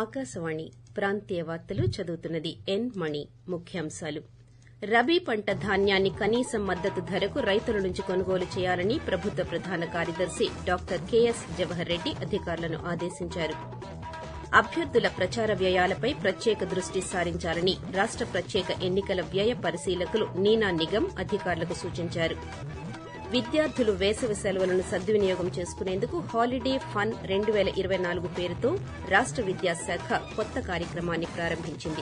ఆకాశవాణి ప్రాంతీయ వార్తలు చదువుతున్నది ఎన్ మణి. ముఖ్యాంశాలు. రబీ పంట ధాన్యాన్ని కనీస మద్దతు ధరకు రైతుల నుంచి కొనుగోలు చేయాలని ప్రభుత్వ ప్రధాన కార్యదర్శి డాక్టర్ కెఎస్ జవహర్ రెడ్డి అధికారులను ఆదేశించారు. అభ్యర్థుల ప్రచార వ్యయాలపై ప్రత్యేక దృష్టి సారించాలని రాష్ట ప్రత్యేక ఎన్నికల వ్యయ పరిశీలకులు నీనా నిగం అధికారులకు సూచించారు. విద్యార్థులు వేసవి సెలవులను సద్వినియోగం చేసుకునేందుకు హాలిడే ఫన్ రెండు పేల ఇరవై నాలుగు పేరుతో రాష్ట విద్యాశాఖ కొత్త కార్యక్రమాన్ని ప్రారంభించింది.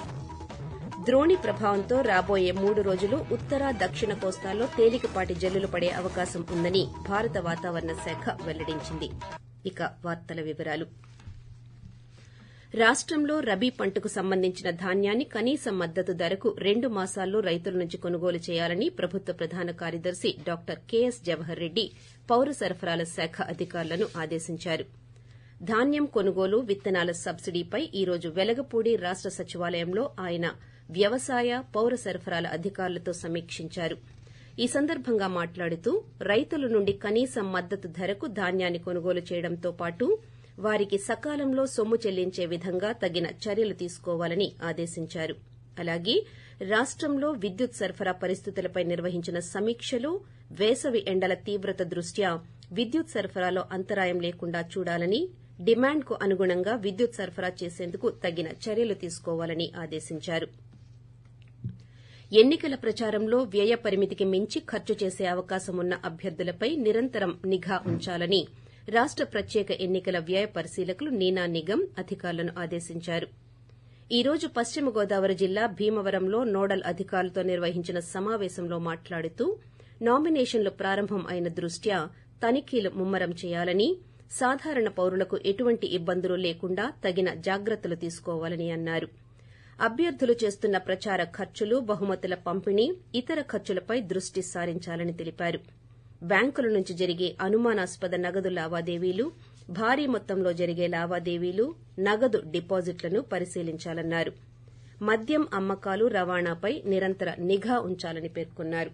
ద్రోణి ప్రభావంతో రాబోయే మూడు రోజులు ఉత్తర దక్షిణ కోస్తాల్లో తేలికపాటి జల్లులు పడే అవకాశం ఉందని భారత వాతావరణ శాఖ వెల్లడించింది. ఇక వార్తల వివరాలు. రాష్టంలో రబీ పంటకు సంబంధించిన ధాన్యాన్ని కనీస మద్దతు ధరకు రెండు మాసాల్లో రైతుల నుంచి కొనుగోలు చేయాలని ప్రభుత్వ ప్రధాన కార్యదర్శి డాక్టర్ కెఎస్ జవహర్ రెడ్డి పౌర సరఫరాల శాఖ అధికారులను ఆదేశించారు. ధాన్యం కొనుగోలు విత్తనాల సబ్సిడీపై ఈ రోజు వెలగపూడి రాష్ట సచివాలయంలో ఆయన వ్యవసాయ పౌర సరఫరాల అధికారులతో సమీక్షించారు. ఈ సందర్భంగా మాట్లాడుతూ రైతుల నుండి కనీస మద్దతు ధరకు ధాన్యాన్ని కొనుగోలు చేయడంతో పాటు వారికి సకాలంలో సొమ్ము చెల్లించే విధంగా తగిన చర్యలు తీసుకోవాలని ఆదేశించారు. అలాగే రాష్టంలో విద్యుత్ సరఫరా పరిస్థితులపై నిర్వహించిన సమీక్షలో వేసవి ఎండల తీవ్రత దృష్ట్యా విద్యుత్ సరఫరాలో అంతరాయం లేకుండా చూడాలని డిమాండ్కు అనుగుణంగా విద్యుత్ సరఫరా చేసేందుకు తగిన చర్యలు తీసుకోవాలని ఆదేశించారు. ఎన్నికల ప్రచారంలో వ్యయ పరిమితికి మించి ఖర్చు చేసే అవకాశం ఉన్న అభ్యర్థులపై నిరంతరం నిఘా ఉంచాలని రాష్ట ప్రత్యేక ఎన్నికల వ్యయ పరిశీలకులు నీనా నిగమ్ అధికారులను ఆదేశించారు. ఈ రోజు పశ్చిమ గోదావరి జిల్లా భీమవరంలో నోడల్ అధికారులతో నిర్వహించిన సమావేశంలో మాట్లాడుతూ నామినేషన్లు ప్రారంభం అయిన దృష్ట్యా తనిఖీలు ముమ్మరం చేయాలని సాధారణ పౌరులకు ఎటువంటి ఇబ్బందులు లేకుండా తగిన జాగ్రత్తలు తీసుకోవాలని అన్నారు. అభ్యర్థులు చేస్తున్న ప్రచార ఖర్చులు బహుమతుల పంపిణీ ఇతర ఖర్చులపై దృష్టి సారించాలని తెలిపారు. బ్యాంకుల నుంచి జరిగే అనుమానాస్పద నగదు లావాదేవీలు భారీ మొత్తంలో జరిగే లావాదేవీలు నగదు డిపాజిట్లను పరిశీలించాలన్నారు. మద్యం అమ్మకాలు రవాణాపై నిరంతర నిఘా ఉంచాలని పేర్కొన్నారు.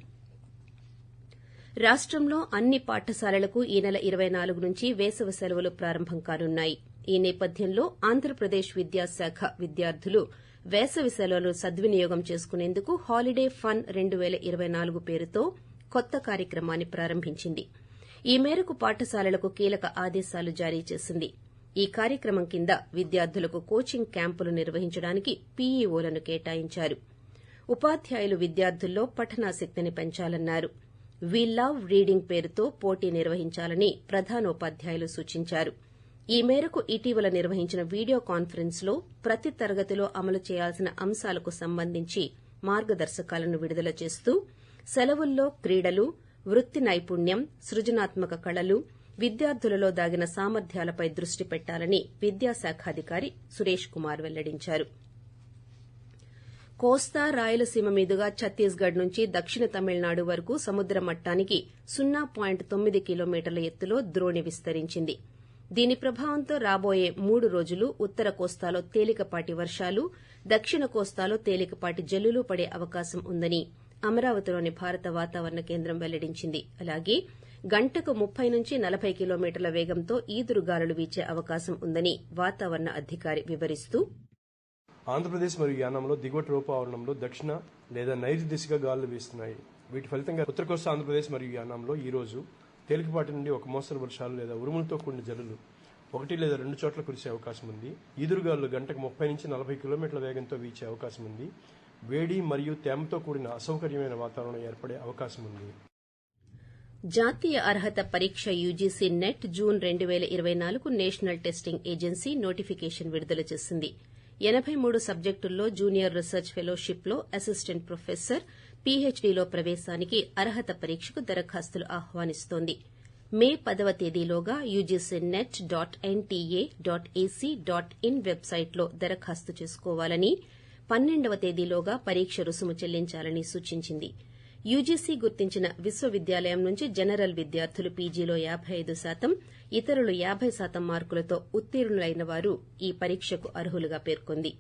రాష్టంలో అన్ని పాఠశాలలకు ఈ నెల ఇరవై నాలుగు నుంచి వేసవి సెలవులు ప్రారంభం కానున్నాయి. ఈ నేపథ్యంలో ఆంధ్రప్రదేశ్ విద్యాశాఖ విద్యార్థులు వేసవి సెలవులను సద్వినియోగం చేసుకునేందుకు హాలిడే ఫన్ రెండు పేల ఇరవై నాలుగు పేరుతో కొత్త కార్యక్రమాన్ని ప్రారంభించింది. ఈ మేరకు పాఠశాలలకు కీలక ఆదేశాలు జారీ చేసింది. ఈ కార్యక్రమం కింద విద్యార్థులకు కోచింగ్ క్యాంపులు నిర్వహించడానికి పీఈఓలను కేటాయించారు. ఉపాధ్యాయులు విద్యార్థుల్లో పఠనాసక్తిని పెంచాలన్నారు. వీ లవ్ రీడింగ్ పేరుతో పోటీ నిర్వహించాలని ప్రధానోపాధ్యాయులు సూచించారు. ఈ మేరకు ఇటీవల నిర్వహించిన వీడియో కాన్ఫరెన్స్లో ప్రతి తరగతిలో అమలు చేయాల్సిన అంశాలకు సంబంధించి మార్గదర్శకాలను విడుదల చేస్తూ సెలవుల్లో క్రీడలు వృత్తి నైపుణ్యం సృజనాత్మక కళలు విద్యార్థులలో దాగిన సామర్థ్యాలపై దృష్టి పెట్టాలని విద్యాశాఖాధికారి సురేష్ కుమార్ వెల్లడించారు. కోస్తా రాయలసీమ మీదుగా ఛత్తీస్గఢ్ నుంచి దక్షిణ తమిళనాడు వరకు సముద్ర మట్టానికి సున్నా పాయింట్ తొమ్మిది కిలోమీటర్ల ఎత్తులో ద్రోణి విస్తరించింది. దీని ప్రభావంతో రాబోయే మూడు రోజులు ఉత్తర కోస్తాలో తేలికపాటి వర్షాలు దక్షిణ కోస్తాలో తేలికపాటి జల్లులు పడే అవకాశం ఉందని అమరావతిలోని భారత వాతావరణ కేంద్రం వెల్లడించింది. అలాగే గంటకు ముప్పై నుంచి నలభై కిలోమీటర్ల వేగంతో ఈదురుగాలులు వీచే అవకాశం ఉందని వాతావరణ అధికారి వివరిస్తూ ఆంధ్రప్రదేశ్ మరియు యానంలో దిగువటి రూపావరణంలో దక్షిణ లేదా నైరుతి దిశగా గాలులు వీస్తున్నాయి. వీటి ఫలితంగా ఉత్తర కోస్తా ఆంధ్రప్రదేశ్ మరియు యానంలో ఈ రోజు తేలికపాటి నుండి ఒక మోస్తరు వర్షాలు లేదా ఉరుములతో కూడిన జల్లులు ఒకటి లేదా రెండు చోట్ల కురిసే అవకాశం ఉంది. ఈదురుగాలు గంటకు ముప్పై నుంచి నలభై కిలోమీటర్ల వేగంతో వీచే అవకాశం ఉంది. వేడి మరియు తేమతో కూడిన అసౌకర్యమైన వాతావరణం ఏర్పడే అవకాశం ఉంది. జాతీయ అర్హత పరీక్ష యూజీసీ నెట్ జూన్ రెండు పేల ఇరవై నాలుగు నేషనల్ టెస్టింగ్ ఏజెన్సీ నోటిఫికేషన్ విడుదల చేసింది. ఎనబై మూడు సబ్జెక్టుల్లో జూనియర్ రీసెర్చ్ ఫెలోషిప్లో అసిస్టెంట్ ప్రొఫెసర్ పీహెచ్డీలో ప్రవేశానికి అర్హత పరీక్షకు దరఖాస్తులు ఆహ్వానిస్తోంది. మే పదవ తేదీలోగా UGC NET dot NTA dot AC dot in వెబ్సైట్లో దరఖాస్తు చేసుకోవాలని పన్నెండవ తేదీలోగా పరీక్ష రుసుము చెల్లించాలని సూచించింది. యూజీసీ గుర్తించిన విశ్వవిద్యాలయం నుంచి జనరల్ విద్యార్థులు పీజీలో యాబై ఐదు శాతం ఇతరులు యాబై శాతం మార్కులతో ఉత్తీర్ణులైన వారు ఈ పరీక్షకు అర్హులుగా పేర్కొంది.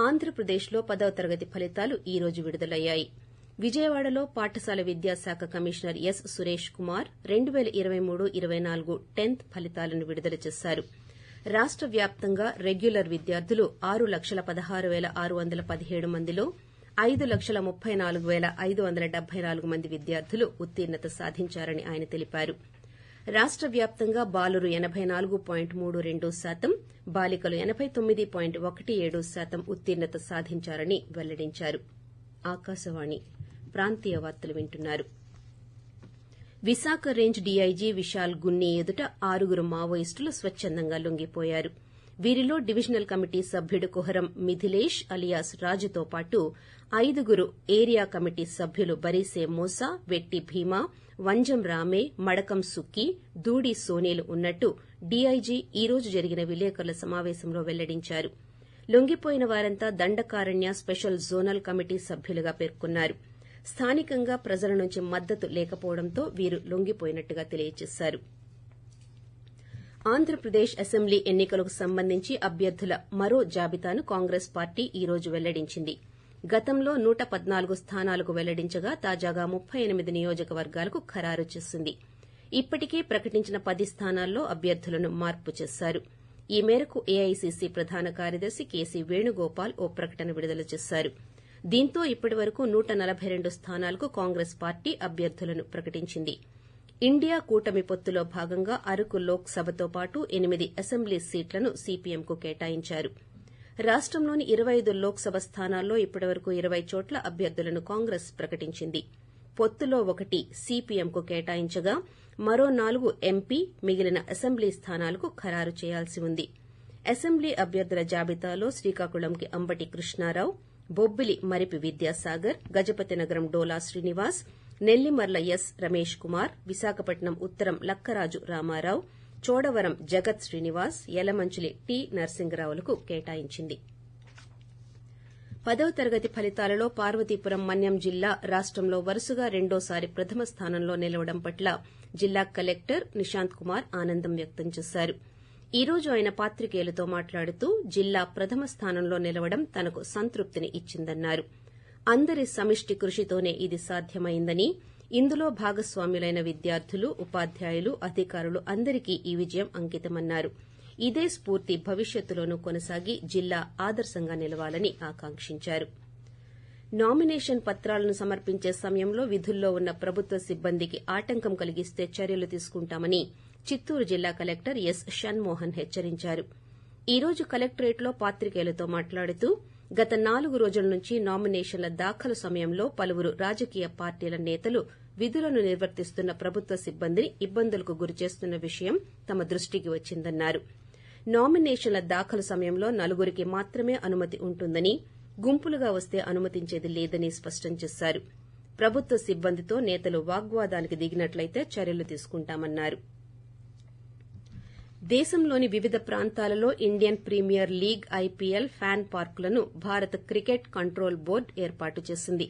ఆంధ్రప్రదేశ్లో పదవ తరగతి ఫలితాలు ఈ రోజు విడుదలయ్యాయి. విజయవాడలో పాఠశాల విద్యాశాఖ కమిషనర్ ఎస్ సురేష్ కుమార్ రెండు పేల ఇరవై మూడు ఇరవై నాలుగు టెన్త్ ఫలితాలను విడుదల చేశారు. రాష్ట వ్యాప్తంగా రెగ్యులర్ విద్యార్థులు ఆరు లక్షల పదహారు పేల ఆరు వందల పదిహేడు మందిలో ఐదు లక్షల ముప్పై నాలుగు పేల ఐదు వందల డెబ్బై నాలుగు మంది విద్యార్థులు ఉత్తీర్ణత సాధించారని ఆయన తెలిపారు. రాష్ట వ్యాప్తంగా బాలురు ఎనబై నాలుగు పాయింట్ మూడు రెండు శాతం బాలికలు ఎనబై తొమ్మిది పాయింట్ ఒకటి ఏడు శాతం ఉత్తీర్ణత సాధించారని వెల్లడించారు ఆకాశవాణి ప్రాంతీయ వార్తలు వింటున్నారు విశాఖ రేంజ్ డీఐజీ విశాల్ గున్ని ఎదుట ఆరుగురు మావోయిస్టులు స్వచ్చందంగా లొంగిపోయారు. వీరిలో డివిజనల్ కమిటీ సభ్యుడు కుహరం మిథిలేష్ అలియాస్ రాజుతో పాటు ఐదుగురు ఏరియా కమిటీ సభ్యులు బరీసే మోసా వెట్టి భీమా వంజం రామే మడకం సుక్కి దూడి సోనీలు ఉన్నట్టు డీఐజీ ఈ రోజు జరిగిన విలేకరుల సమావేశంలో వెల్లడించారు. లొంగిపోయిన వారంతా దండకారణ్య స్పెషల్ జోనల్ కమిటీ సభ్యులుగా పేర్కొన్నారు. స్థానికంగా ప్రజల నుంచి మద్దతు లేకపోవడంతో వీరు లొంగిపోయినట్టుగా తెలియజేశారు. ఆంధ్రప్రదేశ్ అసెంబ్లీ ఎన్నికలకు సంబంధించి అభ్యర్థుల మరో జాబితాను కాంగ్రెస్ పార్టీ ఈ రోజు వెల్లడించింది. గతంలో నూట పద్నాలుగు స్థానాలకు వెల్లడించగా తాజాగా ముప్పై ఎనిమిది నియోజకవర్గాలకు ఖరారు చేసింది. ఇప్పటికే ప్రకటించిన పది స్థానాల్లో అభ్యర్థులను మార్పు చేశారు. ఈ మేరకు ఏఐసీసీ ప్రధాన కార్యదర్శి కేసీ వేణుగోపాల్ ఓ ప్రకటన విడుదల చేశారు. దీంతో ఇప్పటి వరకు నూట నలబై రెండు స్థానాలకు కాంగ్రెస్ పార్టీ అభ్యర్థులను ప్రకటించింది. ఇండియా కూటమి పొత్తులో భాగంగా అరకు లోక్ సభతో పాటు ఎనిమిది అసెంబ్లీ సీట్లను సీపీఎంకు కేటాయించారు. రాష్టంలోని ఇరవై ఐదు లోక్సభ స్థానాల్లో ఇప్పటివరకు ఇరవై చోట్ల అభ్యర్థులను కాంగ్రెస్ ప్రకటించింది. పొత్తులో ఒకటి సీపీఎంకు కేటాయించగా మరో నాలుగు ఎంపీ మిగిలిన అసెంబ్లీ స్థానాలకు ఖరారు చేయాల్సి ఉంది. అసెంబ్లీ అభ్యర్థుల జాబితాలో శ్రీకాకుళంకి అంబటి కృష్ణారావు బొబ్బిలి మరిపి విద్యాసాగర్ గజపతినగరం డోలా శ్రీనివాస్ నెల్లిమర్ల ఎస్ రమేష్ కుమార్ విశాఖపట్నం ఉత్తరం లక్కరాజు రామారావు చోడవరం జగత్ శ్రీనివాస్ యలమంచిలి టి నరసింగరావులకు కేటాయించింది. పదవ తరగతి ఫలితాలలో పార్వతీపురం మన్యం జిల్లా రాష్టంలో వరుసగా రెండోసారి ప్రథమ స్థానంలో నిలవడం పట్ల జిల్లా కలెక్టర్ నిశాంత్ కుమార్ ఆనందం వ్యక్తం చేశారు. ఈ రోజు ఆయన పాత్రికేయులతో మాట్లాడుతూ జిల్లా ప్రథమ స్థానంలో నిలవడం తనకు సంతృప్తిని ఇచ్చిందన్నారు. అందరి సమిష్టి కృషితోనే ఇది సాధ్యమైందని ఇందులో భాగస్వాములైన విద్యార్థులు ఉపాధ్యాయులు అధికారులు అందరికీ ఈ విజయం అంకితమన్నారు. ఇదే స్పూర్తి భవిష్యత్తులోనూ కొనసాగి జిల్లా ఆదర్శంగా నిలవాలని ఆకాంక్షించారు. నామినేషన్ పత్రాలను సమర్పించే సమయంలో విధుల్లో ఉన్న ప్రభుత్వ సిబ్బందికి ఆటంకం కలిగిస్తే చర్యలు తీసుకుంటామని చిత్తూరు జిల్లా కలెక్టర్ ఎస్ షణ్మోహన్ హెచ్చరించారు. ఈ రోజు కలెక్టరేట్లో పాత్రికేయులతో మాట్లాడుతూ గత నాలుగు రోజుల నుంచి నామినేషన్ల దాఖలు సమయంలో పలువురు రాజకీయ పార్టీల నేతలు విధులను నిర్వర్తిస్తున్న ప్రభుత్వ సిబ్బందిని ఇబ్బందులకు గురిచేస్తున్న విషయం తమ దృష్టికి వచ్చిందన్నారు. నామినేషన్ల దాఖలు సమయంలో నలుగురికి మాత్రమే అనుమతి ఉంటుందని గుంపులుగా వస్తే అనుమతించేది లేదని స్పష్టం చేశారు. ప్రభుత్వ సిబ్బందితో నేతలు వాగ్వాదానికి దిగినట్లయితే చర్యలు తీసుకుంటామన్నారు. దేశంలోని వివిధ ప్రాంతాలలో Indian premier league IPL fan పార్కులను భారత క్రికెట్ కంట్రోల్ బోర్డు ఏర్పాటు చేసింది.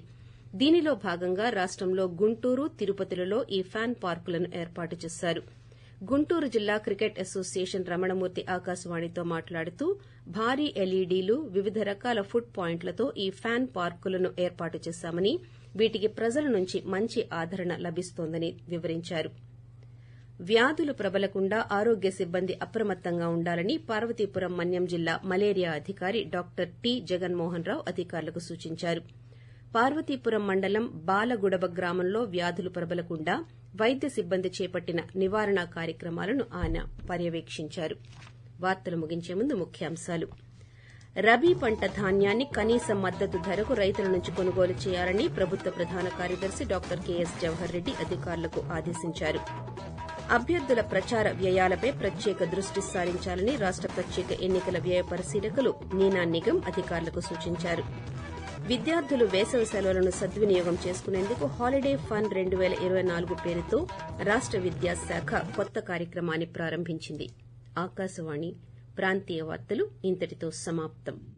దీనిలో భాగంగా రాష్టంలో గుంటూరు తిరుపతిలలో ఈ ఫ్యాన్ పార్కులను ఏర్పాటు చేశారు. గుంటూరు జిల్లా క్రికెట్ అసోసియేషన్ రమణమూర్తి ఆకాశవాణితో మాట్లాడుతూ భారీ ఎల్ఈడీలు వివిధ రకాల ఫుడ్ పాయింట్లతో ఈ ఫ్యాన్ పార్కులను ఏర్పాటు చేశామని వీటికి ప్రజల నుంచి మంచి ఆదరణ లభిస్తోందని వివరించారు. వ్యాధులు ప్రబలకుండా ఆరోగ్య సిబ్బంది అప్రమత్తంగా ఉండాలని పార్వతీపురం మన్యం జిల్లా మలేరియా అధికారి డాక్టర్ టి జగన్మోహన్ రావు అధికారులకు సూచించారు. పార్వతీపురం మండలం బాలగుడబ గ్రామంలో వ్యాధులు ప్రబలకుండా వైద్య సిబ్బంది చేపట్టిన నివారణ కార్యక్రమాలను ఆయన పర్యవేక్షించారు. వార్తలు ముగించే ముందు ముఖ్యాంశాలు. రబీ పంట ధాన్యాన్ని కనీస మద్దతు ధరకు రైతుల నుంచి కొనుగోలు చేయాలని ప్రభుత్వ ప్రధాన కార్యదర్శి డాక్టర్ కెఎస్ జవహర్ రెడ్డి అధికారులకు ఆదేశించారు. అభ్యర్థుల ప్రచార వ్యయాలపై ప్రత్యేక దృష్టి సారించాలని రాష్ట ప్రత్యేక ఎన్నికల వ్యయ పరిశీలకులు నీనా నిగం అధికారులకు సూచించారు. విద్యార్థులు వేసవి సెలవులను సద్వినియోగం చేసుకునేందుకు హాలిడే ఫండ్ రెండు పేల ఇరవై నాలుగు పేరుతో రాష్ట విద్యాశాఖ కొత్త కార్యక్రమాన్ని ప్రారంభించింది. ఆకాశవాణి ప్రాంతీయ వార్తలు ఇంతటితో సమాప్తం.